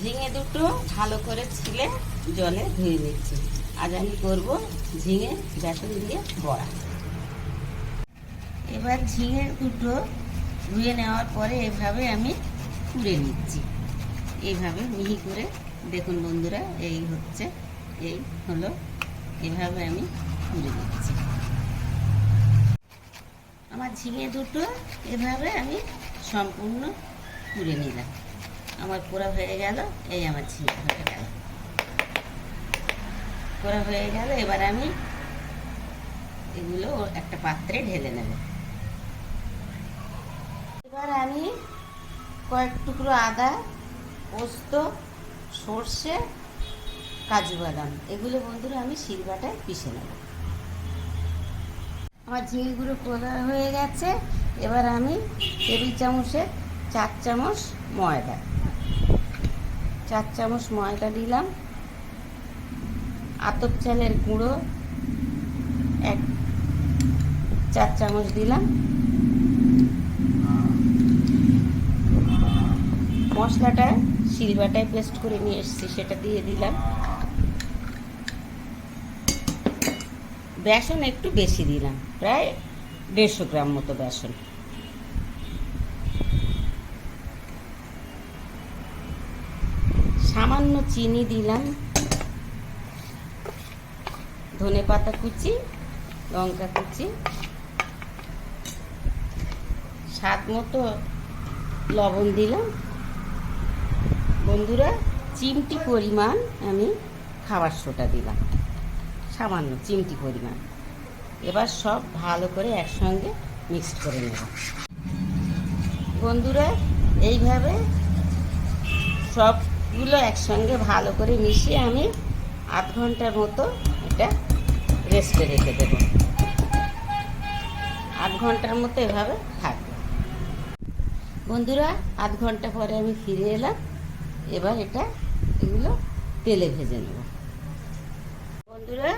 ঝিঙে দুটো ভালো করে ছিলে জলে ধুয়ে নিচ্ছি। আজ আমি করব ঝিঙে বেসন দিয়ে বড়া। এবার ঝিঙে দুটো ধুয়ে নেওয়ার পরে এভাবে আমি কুড়ে নিচ্ছি। এইভাবে মিহি করে। দেখুন বন্ধুরা, এই হচ্ছে, এই হলো। এভাবে আমি কুড়ে নিচ্ছি। আমার ঝিঙে দুটো এভাবে আমি সম্পূর্ণ কুড়ে নিলাম। আমার পোড়া হয়ে গেল, এই আমার ঝিঙে হয়ে গেল। পোড়া হয়ে গেল, এবার আমি এগুলো একটা পাত্রে ঢেলে নেব। এবার আমি কয়েক টুকরো আদা, পোস্ত, সর্ষে, কাজু বাদাম, এগুলো বন্ধুরা আমি শিলবাটায় পিষে নেব। আমার ঝিঙেগুলো পোড়া হয়ে গেছে, এবার আমি টেবিল চামচে চার চামচ ময়দা। চার চামচ ময়দা দিলাম। আতপ চালের গুঁড়ো এক চার চামচ দিলাম। মশলাটা শিলবাটায় পেস্ট করে নিয়ে এসেছি, সেটা দিয়ে দিলাম। বেসন একটু বেশি দিলাম, প্রায় দেড়শো গ্রাম মতো বেসন। সামান্য চিনি দিলাম। ধনে পাতা কুচি, লঙ্কা কুচি। স্বাদ মতো লবণ দিলাম। বন্ধুরা, চিমটি পরিমাণ আমি খাবার সোটা দিলাম। সামান্য চিমটি পরিমাণ। এবার সব ভালো করে একসঙ্গে মিক্সড করে নেব। বন্ধুরা, এইভাবে সবগুলো একসঙ্গে ভালো করে মিশিয়ে আমি আধ ঘণ্টার মতো এটা রেস্টে রেখে দেব। আধ ঘণ্টার মতো এভাবে থাকবে। বন্ধুরা, আধ ঘণ্টা পরে আমি ফিরে এলাম। এবার এটা এগুলো তেলে ভেজে নেব। বন্ধুরা,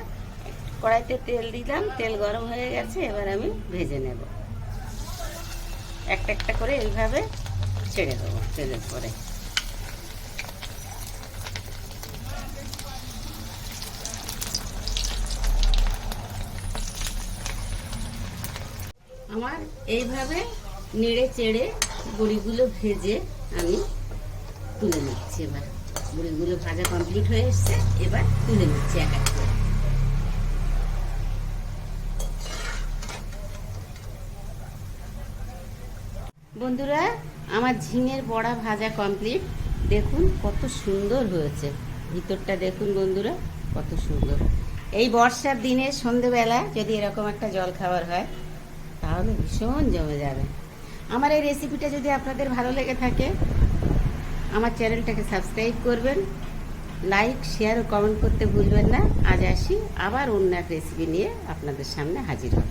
কড়াইতে তেল দিলাম, তেল গরম হয়ে গেছে, এবার আমি ভেজে নেব। একটা একটা করে এইভাবে ছেড়ে দেবো তেলের পরে। আমার এইভাবে নেড়ে চেড়ে বড়িগুলো ভেজে আমি তুলে নিচ্ছি এবার। বড়িগুলো ভাজা কমপ্লিট হয়ে এসছে, এবার তুলে নিচ্ছি এক এক বন্ধুরা, আমার ঝিঙের বড়া ভাজা কমপ্লিট দেখুন কত সুন্দর হয়েছে। ভিতরটা দেখুন বন্ধুরা, কত সুন্দর। এই বর্ষার দিনে সন্ধেবেলা যদি এরকম একটা জল খাবার হয় তাহলে ভীষণ জমে যাবে। আমার এই রেসিপিটা যদি আপনাদের ভালো লেগে থাকে, আমার চ্যানেলটাকে সাবস্ক্রাইব করবেন লাইক শেয়ার ও কমেন্ট করতে ভুলবেন না। আজ আসি, আবার অন্য এক রেসিপি নিয়ে আপনাদের সামনে হাজির হব।